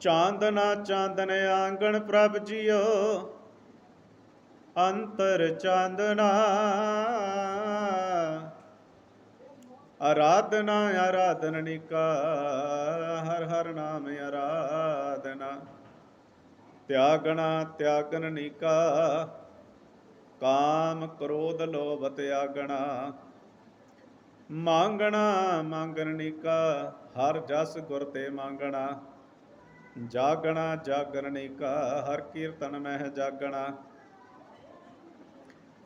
ਚਾਂਦਨਾ ਚਾਂਦਨ ਆਂਗਣ ਪ੍ਰਭ ਜੀਓ, ਅੰਤਰ ਚਾਂਦਨਾ। ਆਰਾਧਨਾ ਆਰਾਧਨਿਕਾ ਹਰ ਹਰ ਨਾਮ ਆਰਾਧਨਾ। ਤਿਆਗਣਾ ਤਿਆਗਨਿਕਾ ਕਾਮ ਕ੍ਰੋਧ ਲੋਭ ਤਿਆਗਣਾ। ਮੰਗਣਾ ਮੰਗਣਿਕਾ ਹਰ ਜਸ ਗੁਰ ਤੇ ਮੰਗਣਾ। ਜਾਗਣਾ ਜਾਗਰਣਿਕਾ ਹਰ ਕੀਰਤਨ ਮਹਿ ਜਾਗਣਾ।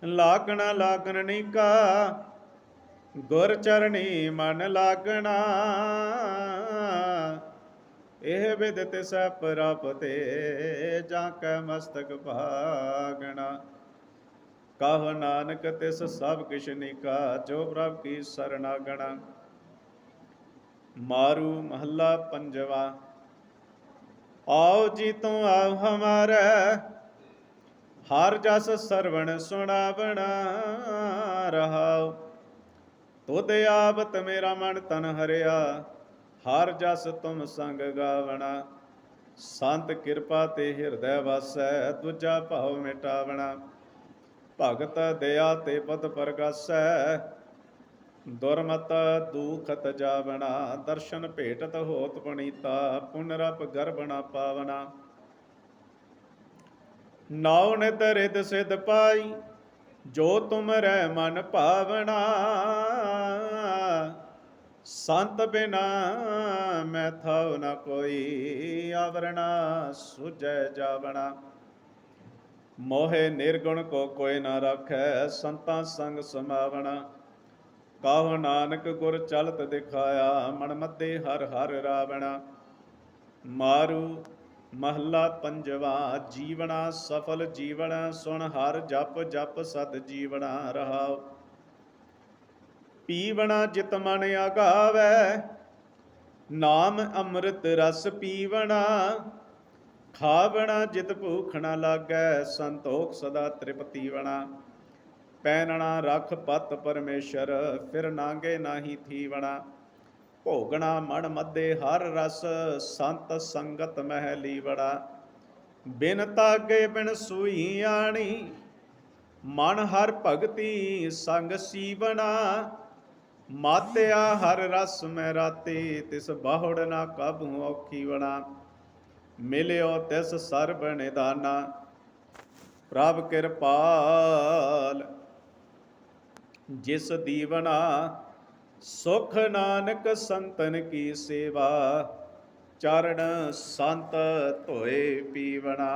ਲਾਗਣਾ ਲਾਗਣਿਕਾ ਗੁਰ ਚਰਣੀ ਮਨ ਲਾਗਣਾ। ਇਹ ਵਿਦ ਤਿਸ ਪ੍ਰਾਪਤੇ ਜਾਂ ਕੈ ਮਸਤਕ ਭਾਗਣਾ। ਕਹ ਨਾਨਕ ਤਿਸ ਸਭ ਕਿਛ ਨਿਕਾ, ਜੋ ਪ੍ਰਭ ਕੀ ਸਰਣਾਗਣਾ ਮਾਰੂ ਮਹੱਲਾ ਪੰਜਵਾ। ਆਓ ਜੀ ਤੂੰ ਆਓ ਹਮਾਰੇ, ਹਰ ਜਸ ਸਰਵਣ ਸੁਣਾਵਣਾ ਰਹਾਉ ਤੁਧ ਆਵਤ ਮੇਰਾ ਮਨ ਤਨ ਹਰਿਆ, ਹਰ ਜਸ ਤੁਮ ਸੰਗ ਗਾਵਣਾ। ਸੰਤ ਕਿਰਪਾ ਤੇ ਹਿਰਦੈ ਵਸੈ, ਦੂਜਾ ਭਾਵ ਮਿਟਾਵਣਾ। ਭਗਤ ਦਇਆ ਤੇ ਪਦ ਪ੍ਰਗਾਸੈ ਦੁਰਮਤ ਦੁਖਤ ਜਾਵਣਾ, ਦਰਸ਼ਨ ਭੇਟਤ ਹੋਤ ਪਣੀਤਾ ਪੁਨਰਪ ਗਰਭਣਾ ਪਾਵਣਾ। ਨਾਉ ਨਿਤ ਰਿਦ ਸਿਧ ਪਾਈ, ਜੋ ਤੁਮ ਰਹਿ ਮਨ ਭਾਵਣਾ। ਸੰਤ ਬਿਨਾ ਮੈਂ ਥਾਉ ਨ ਕੋਈ ਆਵਰਣਾ ਸੁਜੈ ਜਾਵਣਾ। ਮੋਹਿ ਨਿਰਗੁਣ ਕੋ ਕੋਈ ਨਾ ਰੱਖੈ, ਸੰਤਾਂ ਸੰਗ ਸਮਾਵਣਾ। ਕਾਹ ਨਾਨਕ ਗੁਰ ਚਲਤ ਦਿਖਾਇਆ, ਮਨ ਮੱਦੇ ਹਰ ਹਰ ਰਾਵਣਾ। ਮਾਰੂ ਮਹੱਲਾ ਪੰਜਵਾ, ਜੀਵਣਾ ਸਫਲ ਜੀਵਣਾ, ਸੁਣ ਹਰ ਜਪ ਜਪ ਸਦ ਜੀਵਣਾ ਰਹਾਉ। ਪੀਵਣਾ ਜਿਤ ਮਨ ਆਗਾਵੈ, ਨਾਮ ਅੰਮ੍ਰਿਤ ਰਸ ਪੀਵਣਾ। ਖਾਵਣਾ ਜਿਤ ਭੂਖ ਨਾ ਲਾਗੈ, ਸੰਤੋਖ ਸਦਾ ਤ੍ਰਿਪਤੀਵਣਾ ਪੈਨਣਾ ਰਖ ਪਤ ਪਰਮੇਸ਼ਰ, ਫਿਰ ਨਾਂਗੇ ਨਾਹੀ ਥੀਵਣਾ। ਭੋਗਣਾ ਮਨ ਮੱਦੇ ਹਰ ਰਸ, ਸੰਤ ਸੰਗਤ ਮਹਿ ਲੀਵੜਾ ਬਿਨ ਤਾਗੇ ਬਿਨ ਸੂਈ ਆਣੀ, ਮਨ ਹਰ ਭਗਤੀ ਸੰਗ ਸੀਵਣਾ। ਮਾਤਿਆ ਹਰ ਰਸ ਮੈਂ ਰਾਤੇ, ਤਿਸ ਬਾਹੜ ਨਾ ਕਾਬੂ ਔਖੀ ਵਣਾ ਮਿਲਿਓ ਤਿਸ ਸਰਬ ਨਿਦਾਨਾ। ਪ੍ਰਭ ਕਿਰਪਾਲ। ਜਿਸ ਦੀਵਨਾ ਸੁਖ ਨਾਨਕ ਸੰਤਨ ਕੀ ਸੇਵਾ ਚਰਨ ਸੰਤ ਧੋਏ ਪੀਵਣਾ